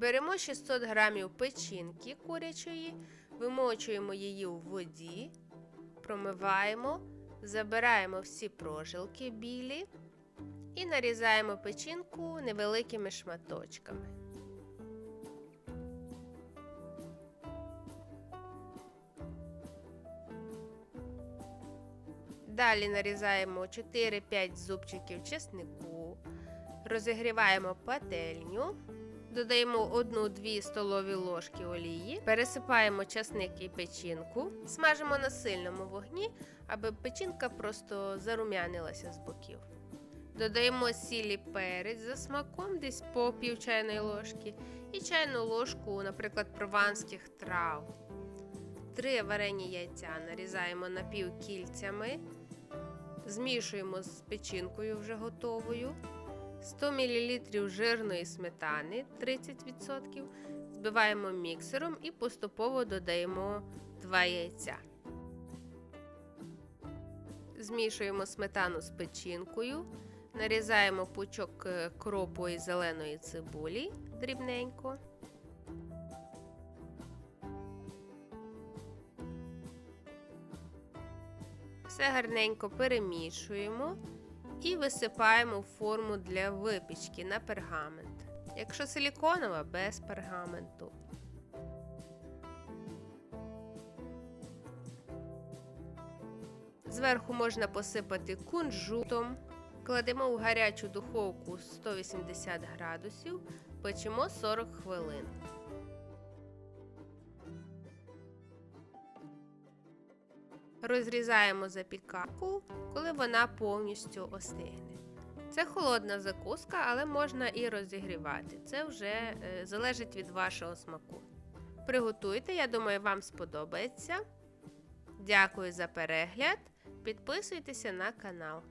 Беремо 600 грамів печінки курячої, вимочуємо її у воді, промиваємо, забираємо всі прожилки білі і нарізаємо печінку невеликими шматочками. Далі нарізаємо 4-5 зубчиків чеснику, розігріваємо пательню, додаємо 1-2 столові ложки олії, пересипаємо часник і печінку, смажимо на сильному вогні, аби печінка просто зарум'янилася з боків. Додаємо сілі перець за смаком, десь по пів чайної ложки, і чайну ложку, наприклад, прованських трав. Три варені яйця нарізаємо напівкільцями, змішуємо з печінкою вже готовою. 100 мл жирної сметани 30%, збиваємо міксером і поступово додаємо 2 яйця. Змішуємо сметану з печінкою, нарізаємо пучок е, кропу і зеленої цибулі дрібненько. Все гарненько перемішуємо і висипаємо в форму для випічки на пергамент. Якщо силіконова, без пергаменту. Зверху можна посипати кунжутом. Кладемо в гарячу духовку 180 градусів, печемо 40 хвилин. Розрізаємо запіканку, коли вона повністю остигне. Це холодна закуска, але можна і розігрівати. Це вже е, залежить від вашого смаку. Приготуйте, я думаю, вам сподобається. Дякую за перегляд. Підписуйтеся на канал.